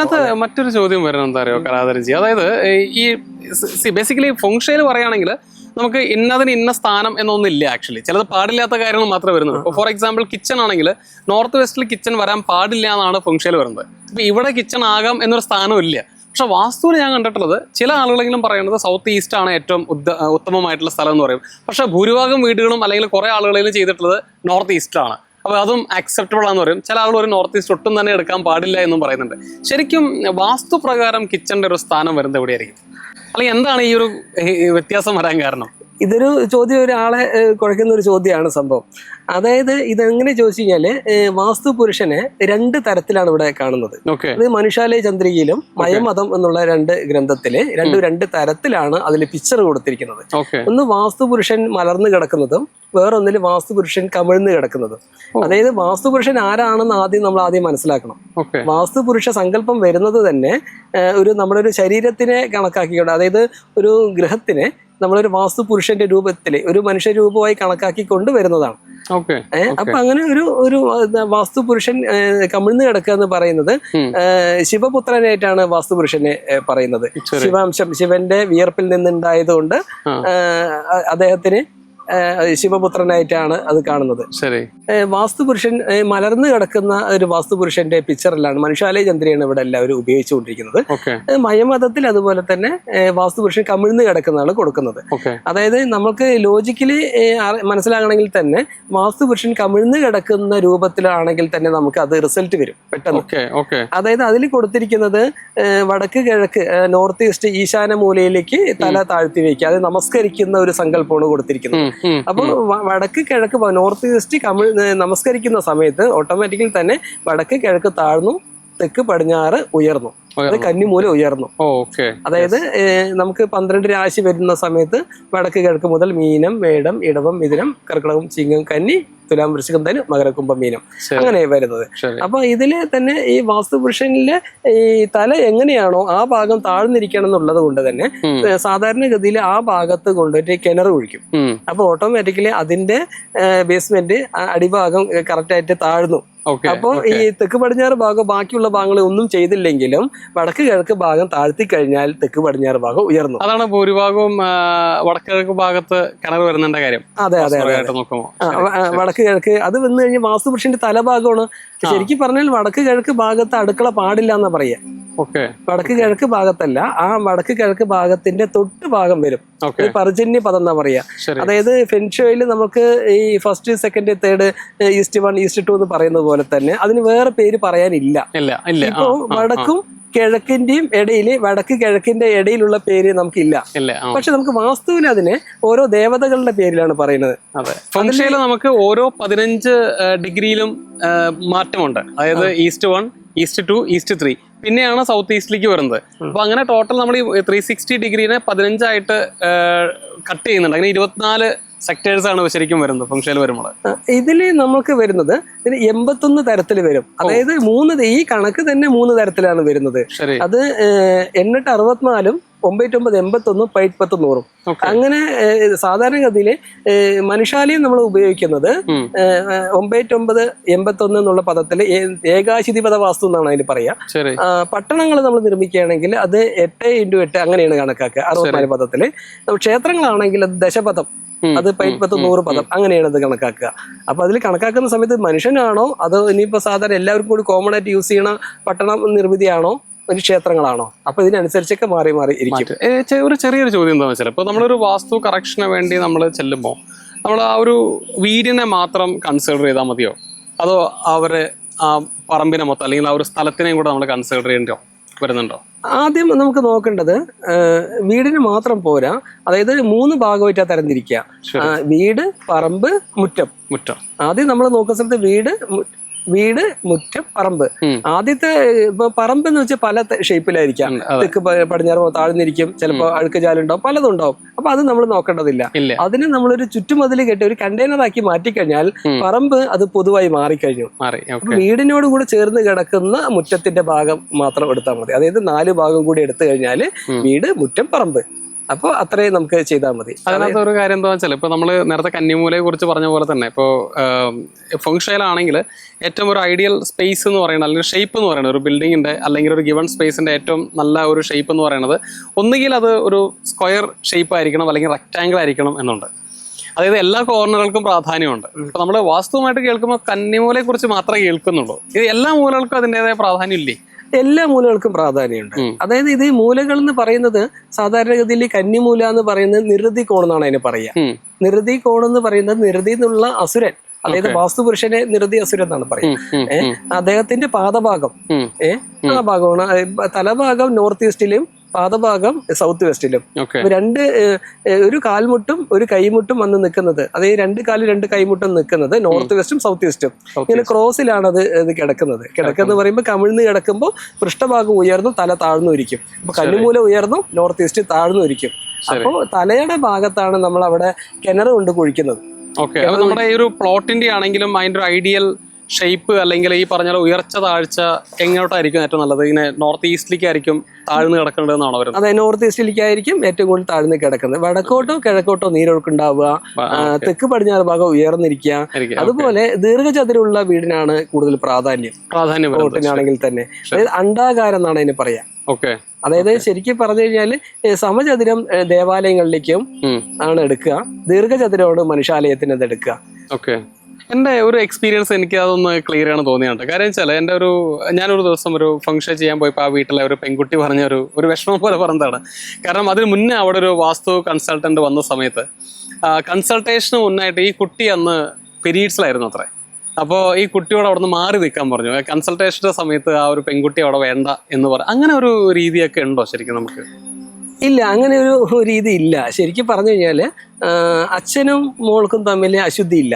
ഇതിനകത്ത് മറ്റൊരു ചോദ്യം വരണം എന്താ പറയുക കലാധരജി അതായത് ഈ സി ബേസിക്കലി ഫംഗ്ഷയിൽ പറയുകയാണെങ്കിൽ നമുക്ക് ഇന്നതിന് ഇന്ന സ്ഥാനം എന്നൊന്നില്ല ആക്ച്വലി ചിലത് പാടില്ലാത്ത കാര്യങ്ങൾ മാത്രമേ വരുന്നുള്ളൂ. ഫോർ എക്സാമ്പിൾ കിച്ചൺ ആണെങ്കിൽ നോർത്ത് വെസ്റ്റിൽ കിച്ചൺ വരാൻ പാടില്ല എന്നാണ് ഫംഗ്ഷയിൽ വരുന്നത് ഇപ്പൊ ഇവിടെ കിച്ചൺ ആകാം എന്നൊരു സ്ഥാനം ഇല്ല പക്ഷെ വാസ്തുവിൽ ഞാൻ കണ്ടിട്ടുള്ളത് ചില ആളുകളെങ്കിലും പറയുന്നത് സൗത്ത് ഈസ്റ്റ് ആണ് ഏറ്റവും ഉത്തമമായിട്ടുള്ള സ്ഥലം എന്ന് പറയും. പക്ഷെ ഭൂരിഭാഗം വീടുകളും അല്ലെങ്കിൽ കുറേ ആളുകളെങ്കിലും ചെയ്തിട്ടുള്ളത് നോർത്ത് ഈസ്റ്റ് ആണ്. അപ്പോൾ അതും അക്സെപ്റ്റബിൾ ആണെന്ന് പറയും. ചില ആളുകൾ ഒരു നോർത്ത് ഈസ്റ്റ് ഒട്ടും തന്നെ എടുക്കാൻ പാടില്ല എന്നും പറയുന്നുണ്ട്. ശരിക്കും വാസ്തു പ്രകാരം കിച്ചന്റെ ഒരു സ്ഥാനം വരുന്നത് എവിടെയായിരിക്കും? അല്ലെങ്കിൽ എന്താണ് ഈ ഒരു വ്യത്യാസം വരാൻ കാരണം? ഇതൊരു ചോദ്യം ഒരാളെ കുഴക്കുന്ന ഒരു ചോദ്യമാണ് സംഭവം. അതായത് ഇതെങ്ങനെ ചോദിച്ചു കഴിഞ്ഞാൽ വാസ്തു പുരുഷനെ രണ്ട് തരത്തിലാണ് ഇവിടെ കാണുന്നത്. ഇത് അത് മനുഷ്യാലയ ചന്ദ്രികയിലും മയമതം എന്നുള്ള രണ്ട് ഗ്രന്ഥത്തിൽ രണ്ട് രണ്ട് തരത്തിലാണ് അതിൽ പിക്ചർ കൊടുത്തിരിക്കുന്നത്. ഒന്ന് വാസ്തു പുരുഷൻ മലർന്നു കിടക്കുന്നതും വേറൊന്നിൽ വാസ്തു പുരുഷൻ കമിഴ്ന്ന് കിടക്കുന്നതും. അതായത് വാസ്തു പുരുഷൻ ആരാണെന്ന് ആദ്യം നമ്മൾ ആദ്യം മനസ്സിലാക്കണം. വാസ്തുപുരുഷ വാസ്തു പുരുഷ സങ്കല്പം വരുന്നത് തന്നെ ഒരു നമ്മുടെ ഒരു ശരീരത്തിനെ കണക്കാക്കിക്കൊണ്ട് അതായത് ഒരു ഗ്രഹത്തിനെ നമ്മളൊരു വാസ്തു പുരുഷന്റെ രൂപത്തിൽ ഒരു മനുഷ്യ രൂപമായി കണക്കാക്കി വരുന്നതാണ് ഓക്കെ. ഏഹ് അപ്പൊ അങ്ങനെ ഒരു ഒരു വാസ്തു പുരുഷൻ കമിഴ്ന്നു കിടക്കുക എന്ന് പറയുന്നത് ശിവപുത്രനായിട്ടാണ് വാസ്തു പുരുഷനെ പറയുന്നത്. ശിവാംശം ശിവന്റെ വിയർപ്പിൽ നിന്നുണ്ടായതുകൊണ്ട്. അദ്ദേഹത്തിന് ശിവപുത്രനായിട്ടാണ് അത് കാണുന്നത്. ശരി. ഏഹ് വാസ്തു പുരുഷൻ ഏഹ് മലർന്നു കിടക്കുന്ന ഒരു വാസ്തുപുരുഷന്റെ പിക്ചറിലാണ് മനുഷ്യാലയ ചന്ദ്രയാണ് ഇവിടെ എല്ലാവരും ഉപയോഗിച്ചുകൊണ്ടിരിക്കുന്നത്. മയമതത്തിൽ അതുപോലെ തന്നെ വാസ്തുപുരുഷൻ കമിഴ്ന്നു കിടക്കുന്നതാണ് കൊടുക്കുന്നത്. അതായത് നമുക്ക് ലോജിക്കലി മനസ്സിലാകണമെങ്കിൽ തന്നെ വാസ്തുപുരുഷൻ കമിഴ്ന്നു കിടക്കുന്ന രൂപത്തിലാണെങ്കിൽ തന്നെ നമുക്ക് അത് റിസൾട്ട് വരും പെട്ടെന്ന്. അതായത് അതിൽ കൊടുത്തിരിക്കുന്നത് വടക്ക് കിഴക്ക് നോർത്ത് ഈസ്റ്റ് ഈശാന മൂലയിലേക്ക് തല താഴ്ത്തി വയ്ക്കുക. അത് നമസ്കരിക്കുന്ന ഒരു സങ്കല്പമാണ് കൊടുത്തിരിക്കുന്നത്. അപ്പോൾ വടക്ക് കിഴക്ക് നോർത്ത് ഈസ്റ്റ് കമിഴ് നമസ്കരിക്കുന്ന സമയത്ത് ഓട്ടോമാറ്റിക്കലി തന്നെ വടക്ക് കിഴക്ക് താഴ്ന്നു തെക്ക് പടിഞ്ഞാറ് ഉയർന്നു. അത് കന്നിമൂല ഉയർന്നു. ഓക്കെ. അതായത് നമുക്ക് പന്ത്രണ്ട് രാശി വരുന്ന സമയത്ത് വടക്ക് കിഴക്ക് മുതൽ മീനം മേടം ഇടവം മിഥുനം കർക്കിടകം ചിങ്ങം കന്നി തുലാം വൃശ്ചികം ധനു മകരകുംഭം മീനം. അങ്ങനെ വരുന്നത്. അപ്പൊ ഇതിൽ തന്നെ ഈ വാസ്തുപുരുഷനിലെ ഈ തല എങ്ങനെയാണോ ആ ഭാഗം താഴ്ന്നിരിക്കണം എന്നുള്ളത് കൊണ്ട് തന്നെ സാധാരണഗതിയിൽ ആ ഭാഗത്ത് കൊണ്ടുപോയിട്ട് കിണർ ഒഴിക്കും. അപ്പൊ ഓട്ടോമാറ്റിക്കലി അതിന്റെ ബേസ്മെന്റ് അടിഭാഗം കറക്റ്റായിട്ട് താഴ്ന്നു. അപ്പോൾ ഈ തെക്ക് പടിഞ്ഞാറ് ഭാഗം ബാക്കിയുള്ള ഭാഗങ്ങളെ ഒന്നും ചെയ്തില്ലെങ്കിലും വടക്ക് കിഴക്ക് ഭാഗം താഴ്ത്തി കഴിഞ്ഞാൽ തെക്ക് പടിഞ്ഞാറ് ഭാഗം ഉയർന്നു. അതാണ് ഭൂരിഭാഗവും വടക്ക് കിഴക്ക് ഭാഗത്ത് കിണർ വരുന്നതിന്റെ കാര്യം. അതെ അതെ അതെ വടക്ക് കിഴക്ക്. അത് വന്നു കഴിഞ്ഞാൽ വാസ്തുപുരുഷന്റെ തലഭാഗമാണ്. ശരിക്കും പറഞ്ഞാൽ വടക്ക് കിഴക്ക് ഭാഗത്ത് അടുക്കള പാടില്ല എന്നാ പറയാ. ഓക്കെ. വടക്ക് കിഴക്ക് ഭാഗത്തല്ല. ആ വടക്ക് കിഴക്ക് ഭാഗത്തിന്റെ തൊട്ട് ഭാഗം വരും. പർജന്യ പദം എന്നാ പറയാ. അതായത് ഫെൻഷോയിൽ നമുക്ക് ഈ first second third east one east two എന്ന് പറയുന്ന പോലെ തന്നെ അതിന് വേറെ പേര് പറയാനില്ല. ഇപ്പോ. വടക്കും കിഴക്കിന്റെയും ഇടയിൽ വടക്ക് കിഴക്കിന്റെ ഇടയിലുള്ള പേര് നമുക്കില്ല. പക്ഷെ നമുക്ക് വാസ്തുവിൽ അതിനെ ഓരോ ദേവതകളുടെ പേരിലാണ് പറയുന്നത്. നമുക്ക് ഓരോ പതിനഞ്ച് ഡിഗ്രിയിലും മാറ്റമുണ്ട്. അതായത് east one east two east three പിന്നെയാണ് സൗത്ത് ഈസ്റ്റിലേക്ക് വരുന്നത്. അപ്പൊ അങ്ങനെ ടോട്ടൽ നമ്മൾ ഈ ത്രീ സിക്സ്റ്റി ഡിഗ്രീനെ പതിനഞ്ചായിട്ട് കട്ട് ചെയ്യുന്നുണ്ട്. അങ്ങനെ ഇരുപത്തിനാല് സെക്ടേഴ്സ് ആണ് ശരിക്കും വരുന്നത് ഫംഗ്ഷനിൽ വരുമ്പോൾ. ഇതിൽ ഇതിൽ നമുക്ക് വരുന്നത് ഇതിന് എൺപത്തൊന്ന് തരത്തിൽ വരും. അതായത് മൂന്ന് ഈ കണക്ക് തന്നെ മൂന്ന് തരത്തിലാണ് വരുന്നത്. അത് എണ്ണൂറ്റി അറുപത്തിനാലും ഒമ്പത്തൊമ്പത് എൺപത്തൊന്നും പൈപ്പത്ത് നൂറും. അങ്ങനെ സാധാരണഗതിയിൽ മനുഷ്യാലയം നമ്മൾ ഉപയോഗിക്കുന്നത് ഒമ്പത്തൊമ്പത് എൺപത്തൊന്ന് എന്നുള്ള പദത്തിൽ ഏകാശിതി പദ വാസ്തു എന്നാണ് അതിന് പറയാ പട്ടണങ്ങൾ നമ്മൾ നിർമ്മിക്കുകയാണെങ്കിൽ അത് എട്ട് ഇന്റു എട്ട് അങ്ങനെയാണ് കണക്കാക്കുക. അറുപത്തിനാല് പദത്തിൽ ക്ഷേത്രങ്ങളാണെങ്കിൽ അത് ദശപഥം. അത് പൈപ്പത്ത് നൂറ് പദം. അങ്ങനെയാണ് അത് കണക്കാക്കുക. അപ്പൊ അതിൽ കണക്കാക്കുന്ന സമയത്ത് മനുഷ്യനാണോ? അതോ ഇനിയിപ്പോ സാധാരണ എല്ലാവർക്കും കൂടി കോമൺ ആയിട്ട് യൂസ് ചെയ്യണ പട്ടണം നിർമ്മിതിയാണോ? ഒരു ക്ഷേത്രങ്ങളാണോ? അപ്പൊ ഇതിനനുസരിച്ചൊക്കെ മാറി മാറി ഇരിക്കും. ഒരു ചെറിയൊരു ചോദ്യം എന്താണെന്ന് വെച്ചാൽ ഇപ്പൊ നമ്മളൊരു വാസ്തു കറക്ഷന് വേണ്ടി നമ്മൾ ചെല്ലുമ്പോൾ നമ്മൾ ആ ഒരു വീടിനെ മാത്രം കൺസിഡർ ചെയ്താൽ മതിയോ? അതോ അവരെ ആ പറമ്പിനെ മൊത്തം അല്ലെങ്കിൽ ആ ഒരു സ്ഥലത്തിനെയും കൂടെ നമ്മൾ കൺസിഡർ ചെയ്യേണ്ടോ വരുന്നുണ്ടോ? ആദ്യം നമുക്ക് നോക്കേണ്ടത് വീടിന് മാത്രം പോരാ. അതായത് മൂന്ന് ഭാഗമായിട്ടാ തരംതിരിക്കുക വീട് പറമ്പ് മുറ്റം. മുറ്റം. ആദ്യം നമ്മൾ നോക്കുന്ന സ്ഥലത്ത് വീട് വീട് മുറ്റം പറമ്പ്. ആദ്യത്തെ ഇപ്പൊ പറമ്പ് എന്ന് വെച്ചാൽ പല ഷേപ്പിലായിരിക്കാം. തെക്ക് പടിഞ്ഞാറ് താഴ്ന്നിരിക്കും ചിലപ്പോൾ അഴുക്ക് ചാലുണ്ടാവും പലതും ഉണ്ടാവും. അപ്പൊ അത് നമ്മൾ നോക്കേണ്ടതില്ല. അതിന് നമ്മളൊരു ചുറ്റുമതിൽ കെട്ടി ഒരു കണ്ടെയ്നർ ആക്കി മാറ്റിക്കഴിഞ്ഞാൽ പറമ്പ് അത് പൊതുവായി മാറിക്കഴിഞ്ഞു. മാറി വീടിനോട് കൂടെ ചേർന്ന് കിടക്കുന്ന മുറ്റത്തിന്റെ ഭാഗം മാത്രം എടുത്താൽ മതി. അതായത് നാല് ഭാഗം കൂടി എടുത്തു കഴിഞ്ഞാൽ വീട് മുറ്റം പറമ്പ്. അപ്പോൾ അത്രയും നമുക്ക് ചെയ്താൽ മതി. അതിനകത്ത് ഒരു കാര്യം എന്താ വെച്ചാൽ ഇപ്പൊ നമ്മൾ നേരത്തെ കന്നിമൂലയെ കുറിച്ച് പറഞ്ഞ പോലെ തന്നെ ഇപ്പോൾ ഫംഗ്ഷനിലാണെങ്കിൽ ഏറ്റവും ഒരു ഐഡിയൽ സ്പേസ് എന്ന് പറയുന്നത് അല്ലെങ്കിൽ ഷേപ്പ് എന്ന് പറയുന്നത് ഒരു ബിൽഡിങ്ങിന്റെ അല്ലെങ്കിൽ ഒരു ഗിവൺ സ്പേസിന്റെ ഏറ്റവും നല്ല ഒരു ഷേപ്പ് എന്ന് പറയുന്നത് ഒന്നുകിൽ അത് ഒരു സ്ക്വയർ ഷേപ്പ് ആയിരിക്കണം അല്ലെങ്കിൽ റെക്റ്റാങ്കിൾ ആയിരിക്കണം എന്നുണ്ട്. അതായത് എല്ലാ കോർണറുകൾക്കും പ്രാധാന്യമുണ്ട്. ഇപ്പൊ നമ്മൾ വാസ്തുവുമായിട്ട് കേൾക്കുമ്പോൾ കന്നിമൂലയെ കുറിച്ച് മാത്രമേ കേൾക്കുന്നുള്ളൂ. ഇത് എല്ലാ മൂലകൾക്കും അതിന്റെതായ പ്രാധാന്യം ഇല്ലേ? എല്ലാ മൂലകൾക്കും പ്രാധാന്യമുണ്ട്. അതായത് ഇത് ഈ മൂലകൾ എന്ന് പറയുന്നത് സാധാരണഗതിയിൽ കന്നിമൂല എന്ന് പറയുന്നത് നിരതി കോൺ എന്നാണ് അതിന് പറയുക. നിരതി കോണെന്ന് കോൺ എന്ന് പറയുന്നത് നിരതി എന്നുള്ള അസുരൻ അതായത്. വാസ്തുപുരുഷനെ നിരതി അസുരൻ എന്നാണ് പറയുന്നത് ഉം, ഉം, ഏ? ഉം, അദ്ദേഹത്തിന്റെ പാദഭാഗം ഏഹ് ആ ഭാഗമാണ് തലഭാഗം നോർത്ത് ഈസ്റ്റിലും പാദഭാഗം സൗത്ത് വെസ്റ്റിലും രണ്ട് ഒരു കാൽമുട്ടും ഒരു കൈമുട്ടും വന്ന് നിൽക്കുന്നത്. അതായത് രണ്ട് കാലും രണ്ട് കൈമുട്ടും നിൽക്കുന്നത് നോർത്ത് വെസ്റ്റും സൗത്ത് വെസ്റ്റും ഇങ്ങനെ ക്രോസിലാണ് അത് ഇത് കിടക്കുന്നത്. കിടക്കെന്ന് പറയുമ്പോൾ കമിഴ്ന്ന് കിടക്കുമ്പോൾ പൃഷ്ഠഭാഗം ഉയർന്നു തല താഴ്ന്നു ഇരിക്കും. അപ്പൊ കല്ലുമൂല ഉയർന്നു നോർത്ത് ഈസ്റ്റ് താഴ്ന്നു ഇരിക്കും. അപ്പോൾ തലയുടെ ഭാഗത്താണ് നമ്മൾ അവിടെ കിണർ കൊണ്ട് കുഴിക്കുന്നത് ഓക്കെ നമ്മുടെ ഈ ഒരു പ്ലോട്ടിന്റെ ആണെങ്കിലും അതിന്റെ ഒരു ഐഡിയൽ ഷേപ്പ് അല്ലെങ്കിൽ ഈ പറഞ്ഞ ഉയർച്ച താഴ്ച എങ്ങോട്ടായിരിക്കും ഏറ്റവും നല്ലത്? ഇങ്ങനെ നോർത്ത് ഈസ്റ്റിലേക്ക് ആയിരിക്കും താഴ്ന്നു കിടക്കേണ്ടതെന്നാണോ വരുന്നത്? അതായത് നോർത്ത് ഈസ്റ്റിലേക്കായിരിക്കും ഏറ്റവും കൂടുതൽ താഴ്ന്ന് കിടക്കുന്നത്. വടക്കോട്ടോ കിഴക്കോട്ടോ നീരൊഴുക്കുണ്ടാവുക. തെക്ക് പടിഞ്ഞാറ് ഭാഗം ഉയർന്നിരിക്കുക. അതുപോലെ ദീർഘചതുരമുള്ള വീടിനാണ് കൂടുതൽ പ്രാധാന്യം. പ്രാധാന്യം വരുന്നത്. പ്ലോട്ടിനാണെങ്കിൽ തന്നെ. അതായത് അണ്ടാകാരം എന്നാണ് അതിന് പറയാ. ഓക്കെ. അതായത് ശരിക്കും പറഞ്ഞു കഴിഞ്ഞാൽ സമചതുരം ദേവാലയങ്ങളിലേക്കും ആണ് എടുക്കുക. ദീർഘചതുരമാണ് മനുഷ്യാലയത്തിന് അത് എടുക്കുക. ഓക്കെ. എന്റെ ഒരു എക്സ്പീരിയൻസ് എനിക്ക് അതൊന്ന് ക്ലിയർ ആണ് തോന്നിയാണ് കാര്യം വെച്ചാൽ എന്റെ ഒരു ഞാനൊരു ദിവസം ഒരു ഫംഗ്ഷൻ ചെയ്യാൻ പോയപ്പോൾ ആ വീട്ടിലെ ഒരു പെൺകുട്ടി പറഞ്ഞ ഒരു ഒരു വിഷമം പോലെ പറഞ്ഞതാണ്. കാരണം അതിന് മുന്നേ അവിടെ ഒരു വാസ്തു കൺസൾട്ടന്റ് വന്ന സമയത്ത് കൺസൾട്ടേഷന് മുന്നായിട്ട് ഈ കുട്ടി അന്ന് പീരീഡ്സിലായിരുന്നു അത്രേ. അപ്പോൾ ഈ കുട്ടിയോട് അവിടെ നിന്ന് മാറി നിൽക്കാൻ പറഞ്ഞു. കൺസൾട്ടേഷന്റെ സമയത്ത് ആ ഒരു പെൺകുട്ടി അവിടെ വേണ്ട എന്ന് പറഞ്ഞു അങ്ങനെ ഒരു രീതിയൊക്കെ ഉണ്ടോ ശരിക്കും നമുക്ക്? ഇല്ല അങ്ങനെ ഒരു രീതി ഇല്ല. ശരിക്കും പറഞ്ഞു കഴിഞ്ഞാൽ അച്ഛനും മോൾക്കും തമ്മിൽ അശുദ്ധി ഇല്ല.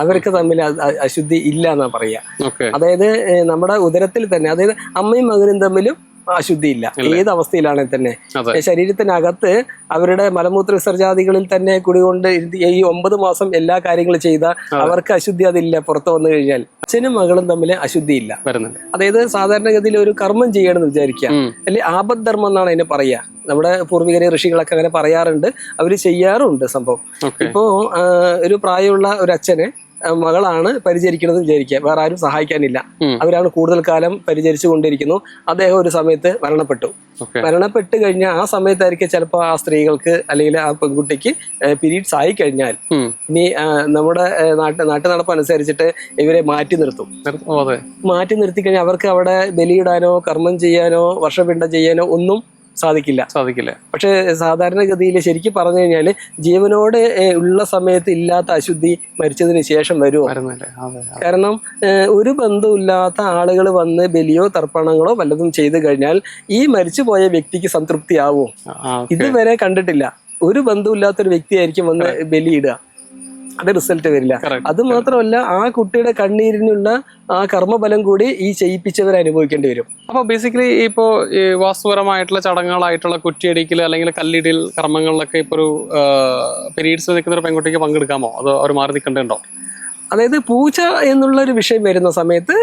അവർക്ക് തമ്മിൽ അശുദ്ധി ഇല്ല എന്നാ പറയാ അതായത് നമ്മുടെ ഉദരത്തിൽ തന്നെ അതായത് അമ്മയും മകനും തമ്മിലും അശുദ്ധി ഇല്ല ഏത് അവസ്ഥയിലാണെങ്കിൽ തന്നെ ശരീരത്തിനകത്ത് അവരുടെ മലമൂത്ര വിസർജാദികളിൽ തന്നെ കുടികൊണ്ട് ഈ ഒമ്പത് മാസം എല്ലാ കാര്യങ്ങളും ചെയ്ത അവർക്ക് അശുദ്ധി അതില്ല പുറത്തു വന്നു കഴിഞ്ഞാൽ. അച്ഛനും മകളും തമ്മിൽ അശുദ്ധി ഇല്ല വരുന്നുണ്ട്. അതായത് സാധാരണഗതിയിൽ ഒരു കർമ്മം ചെയ്യണമെന്ന് വിചാരിക്കുക. അല്ലെ ആപദ്ധർമ്മം എന്നാണ് അതിനെ പറയുക. നമ്മുടെ പൂർവികരെ ഋഷികളൊക്കെ അങ്ങനെ പറയാറുണ്ട്. അവർ ചെയ്യാറുണ്ട് സംഭവം. ഇപ്പോ ഒരു പ്രായമുള്ള ഒരു അച്ഛനെ മകളാണ് പരിചരിക്കുന്നത് വിചാരിക്കുക. വേറെ ആരും സഹായിക്കാനില്ല. അവരാണ് കൂടുതൽ കാലം പരിചരിച്ചു കൊണ്ടിരിക്കുന്നു അദ്ദേഹം ഒരു സമയത്ത് മരണപ്പെട്ടു. മരണപ്പെട്ട് കഴിഞ്ഞാൽ ആ സമയത്തായിരിക്കും ചിലപ്പോൾ ആ സ്ത്രീകൾക്ക് അല്ലെങ്കിൽ ആ പെൺകുട്ടിക്ക് പീരീഡ്സ് ആയി കഴിഞ്ഞാൽ. ഇനി നമ്മുടെ നാട്ടു നാട്ട് നാട്ടു നടപ്പ് അനുസരിച്ചിട്ട് ഇവരെ മാറ്റി നിർത്തും. മാറ്റി നിർത്തി കഴിഞ്ഞാൽ അവർക്ക് അവിടെ ബലിയിടാനോ കർമ്മം ചെയ്യാനോ വർഷപിണ്ടം ചെയ്യാനോ ഒന്നും സാധിക്കില്ല. സാധിക്കില്ല. പക്ഷേ സാധാരണഗതിയിൽ ശരിക്കും പറഞ്ഞു കഴിഞ്ഞാൽ ജീവനോട് ഉള്ള സമയത്ത് ഇല്ലാത്ത അശുദ്ധി മരിച്ചതിന് ശേഷം വരുമോ. കാരണം ഒരു ബന്ധമില്ലാത്ത ആളുകൾ വന്ന് ബലിയോ തർപ്പണങ്ങളോ വല്ലതും ചെയ്തു കഴിഞ്ഞാൽ ഈ മരിച്ചുപോയ വ്യക്തിക്ക് സംതൃപ്തിയാവോ? ഇതുവരെ കണ്ടിട്ടില്ല. ഒരു ബന്ധമില്ലാത്ത ഒരു വ്യക്തിയായിരിക്കും വന്ന് ബലിയിടുക. അത് റിസൾട്ട് വരില്ല. അത് മാത്രമല്ല ആ കുട്ടിയുടെ കണ്ണീരിനുള്ള ആ കർമ്മഫലം കൂടി ഈ ചെയ്യിപ്പിച്ചവർ അനുഭവിക്കേണ്ടി വരും. അപ്പൊ ബേസിക്കലി ഇപ്പോ വാസ്തുപരമായിട്ടുള്ള ചടങ്ങുകളായിട്ടുള്ള കുറ്റിയടിക്കൽ അല്ലെങ്കിൽ കല്ലിടിൽ കർമ്മങ്ങളിലൊക്കെ ഇപ്പൊ ഒരു പീരീഡ്സ് നിൽക്കുന്ന ഒരു പെൺകുട്ടിക്ക് പങ്കെടുക്കാമോ? അത് അവർ മാറി നിൽക്കേണ്ടതുണ്ടോ? അതായത് പൂജ എന്നുള്ള ഒരു വിഷയം വരുന്ന സമയത്ത്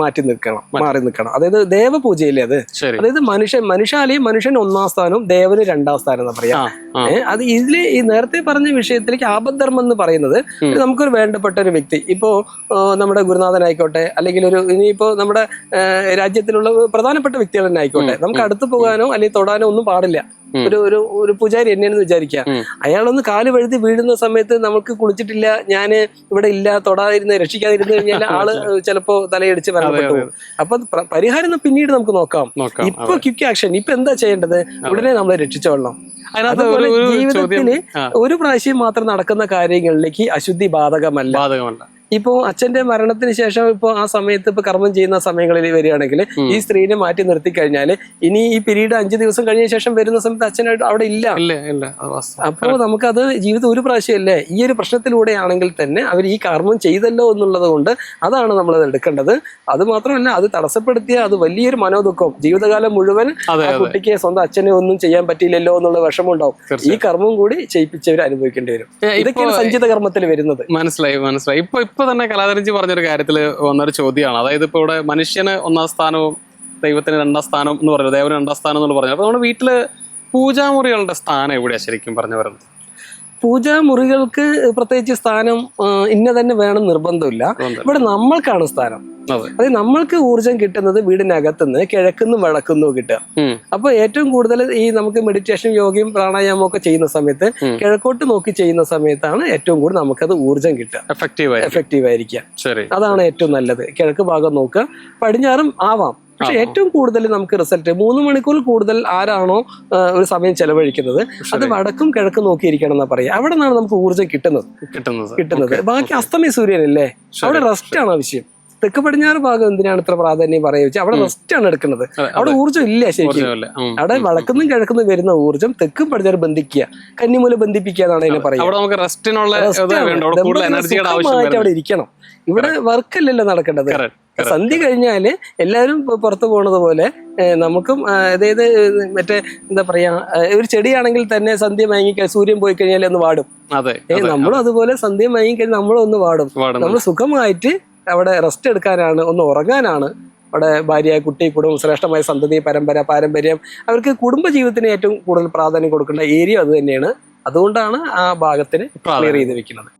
മാറ്റി നിൽക്കണം മാറി നിൽക്കണം. അതായത് ദേവപൂജയില്ലേ അത്? അതായത് മനുഷ്യൻ മനുഷ്യാലയം മനുഷ്യൻ ഒന്നാം സ്ഥാനവും ദേവന് രണ്ടാം സ്ഥാനം എന്ന് പറയാം അത് ഇതിൽ ഈ നേരത്തെ പറഞ്ഞ വിഷയത്തിലേക്ക് ആപദ്ധർമ്മം എന്ന് പറയുന്നത്. നമുക്കൊരു വേണ്ടപ്പെട്ട ഒരു വ്യക്തി. ഇപ്പോ നമ്മുടെ ഗുരുനാഥനായിക്കോട്ടെ അല്ലെങ്കിൽ ഒരു ഇനിയിപ്പോ നമ്മുടെ രാജ്യത്തിലുള്ള പ്രധാനപ്പെട്ട വ്യക്തികൾ തന്നെ ആയിക്കോട്ടെ. നമുക്ക് അടുത്ത് പോകാനോ അല്ലെങ്കിൽ തൊടാനോ ഒന്നും പാടില്ല. ഒരു ഒരു ഒരു പൂജാരി എന്നെയാണെന്ന് വിചാരിക്കുക. അയാളൊന്ന് കാൽ വഴുതി വീഴുന്ന സമയത്ത് നമുക്ക് കുളിച്ചിട്ടില്ല ഞാൻ ഇവിടെ ഇല്ല തൊടാതിരുന്ന് രക്ഷിക്കാതിരുന്ന് കഴിഞ്ഞാൽ ആൾ ചിലപ്പോ തലയടിച്ച് മരണപ്പെട്ടു. പോകും. അപ്പൊ പരിഹാരം പിന്നീട് നമുക്ക് നോക്കാം. ഇപ്പൊ ക്വിക്ക് ആക്ഷൻ ഇപ്പൊ എന്താ ചെയ്യേണ്ടത്? ഉടനെ നമ്മളെ രക്ഷിച്ചോളണം അതിനകത്ത് ജീവിതത്തിന് ഒരു പ്രാവശ്യം മാത്രം നടക്കുന്ന കാര്യങ്ങളിലേക്ക് അശുദ്ധി ബാധകമല്ല. ബാധകമല്ല. ഇപ്പോ അച്ഛന്റെ മരണത്തിന് ശേഷം ഇപ്പോ ആ സമയത്ത് ഇപ്പൊ കർമ്മം ചെയ്യുന്ന സമയങ്ങളിൽ വരികയാണെങ്കിൽ ഈ സ്ത്രീനെ മാറ്റി നിർത്തി കഴിഞ്ഞാൽ ഇനി ഈ പിരീഡ് അഞ്ചു ദിവസം കഴിഞ്ഞ ശേഷം വരുന്ന സമയത്ത് അച്ഛനായിട്ട് അവിടെ ഇല്ല. അപ്പോൾ നമുക്കത് ജീവിതം ഒരു പ്രാവശ്യമല്ലേ? ഈ ഒരു പ്രശ്നത്തിലൂടെ ആണെങ്കിൽ തന്നെ അവർ ഈ കർമ്മം ചെയ്തല്ലോ എന്നുള്ളത് കൊണ്ട് അതാണ് നമ്മൾ എടുക്കേണ്ടത്. അത് മാത്രമല്ല അത് തടസ്സപ്പെടുത്തിയ അത് വലിയൊരു മനോദുഃഖം. ജീവിതകാലം മുഴുവൻ കുട്ടിക്ക് സ്വന്തം അച്ഛനെ ഒന്നും ചെയ്യാൻ പറ്റിയില്ലല്ലോ എന്നുള്ള വിഷമം ഉണ്ടാവും ഈ കർമ്മം കൂടി ചെയ്യിപ്പിച്ചവർ അനുഭവിക്കേണ്ടി വരും. ഇതൊക്കെയാണ് സഞ്ചിത കർമ്മത്തിൽ വരുന്നത്. മനസ്സിലായി മനസ്സിലായി. ഇപ്പൊ ഇപ്പൊ തന്നെ കലാതരഞ്ജി പറഞ്ഞൊരു കാര്യത്തിൽ വന്നൊരു ചോദ്യമാണ്. അതായത് ഇപ്പൊ ഇവിടെ മനുഷ്യന് ഒന്നാം സ്ഥാനവും ദൈവത്തിന് രണ്ടാം സ്ഥാനം എന്ന് പറഞ്ഞു ദേവന് രണ്ടാം സ്ഥാനം എന്ന് പറഞ്ഞു അപ്പൊ നമ്മുടെ വീട്ടിൽ പൂജാമുറികളുടെ സ്ഥാനം എവിടെയാ ശരിക്കും പറഞ്ഞു വരുന്നത് പൂജാമുറികൾക്ക് പ്രത്യേകിച്ച് സ്ഥാനം ഇന്ന തന്നെ വേണം നിർബന്ധമില്ല. നിർബന്ധം. ഇവിടെ നമ്മൾക്കാണ് സ്ഥാനം. അതെ. അതായത് നമ്മൾക്ക് ഊർജം കിട്ടുന്നത് വീടിനകത്തുനിന്ന് കിഴക്കുനിന്നും വടക്കുനിന്നും കിട്ടുക. അപ്പൊ ഏറ്റവും കൂടുതൽ ഈ നമുക്ക് മെഡിറ്റേഷൻ യോഗയും പ്രാണായാമം ഒക്കെ ചെയ്യുന്ന സമയത്ത് കിഴക്കോട്ട് നോക്കി ചെയ്യുന്ന സമയത്താണ് ഏറ്റവും കൂടുതൽ നമുക്കത് ഊർജം കിട്ടുക. എഫക്റ്റീവ് എഫക്റ്റീവ് ആയിരിക്കുക. ശരി. അതാണ് ഏറ്റവും നല്ലത്. കിഴക്ക് ഭാഗം നോക്കുക. പടിഞ്ഞാറും ആവാം. പക്ഷെ. ഏറ്റവും കൂടുതൽ നമുക്ക് റിസൾട്ട് മൂന്ന് മണിക്കൂർ കൂടുതൽ ആരാണോ ഒരു സമയം ചെലവഴിക്കുന്നത്. അത് വടക്കും കിഴക്കും നോക്കിയിരിക്കണം എന്നാ പറയാ അവിടെ നിന്നാണ് നമുക്ക് ഊർജം കിട്ടുന്നത്. കിട്ടുന്നത്. കിട്ടുന്നത്. ബാക്കി അസ്തമയ സൂര്യനല്ലേ? അല്ലേ അവിടെ റെസ്റ്റ് ആണ് ആവശ്യം തെക്ക് പടിഞ്ഞാറ് ഭാഗം എന്തിനാണ് ഇത്ര പ്രാധാന്യം പറയുക വെച്ചാൽ അവിടെ. റെസ്റ്റ് ആണ് എടുക്കുന്നത്. അവിടെ ഊർജം ഇല്ല ശരിക്കും. അവിടെ. വടക്കുന്നും കിഴക്കുന്നും വരുന്ന ഊർജം തെക്കും പടിഞ്ഞാറ് ബന്ധിക്കുക. കന്നിമൂല ബന്ധിപ്പിക്കുക എന്നാണ് അതിനെ പറയുന്നത് അവിടെ ഇരിക്കണം. ഇവിടെ വർക്കല്ലല്ലോ നടക്കേണ്ടത്. സന്ധി കഴിഞ്ഞാൽ എല്ലാവരും പുറത്തു പോണത് പോലെ നമുക്കും അതായത് മറ്റേ എന്താ പറയാ ഒരു ചെടിയാണെങ്കിൽ തന്നെ സന്ധ്യ മയങ്ങി സൂര്യൻ പോയി കഴിഞ്ഞാൽ ഒന്ന് വാടും. നമ്മളും അതുപോലെ സന്ധ്യ മയങ്ങി കഴിഞ്ഞാൽ നമ്മളും ഒന്ന് വാടും നമ്മൾ സുഖമായിട്ട് അവിടെ റെസ്റ്റ് എടുക്കാനാണ് ഒന്ന് ഉറങ്ങാനാണ് അവിടെ ഭാര്യ കുട്ടി കുടുംബം ശ്രേഷ്ഠമായ സന്തതി പരമ്പര പാരമ്പര്യം അവർക്ക് കുടുംബ ജീവിതത്തിന് ഏറ്റവും കൂടുതൽ പ്രാധാന്യം കൊടുക്കേണ്ട ഏരിയ അത് തന്നെയാണ്. അതുകൊണ്ടാണ് ആ ഭാഗത്തിന് ക്ലിയർ ചെയ്ത് വെക്കുന്നത്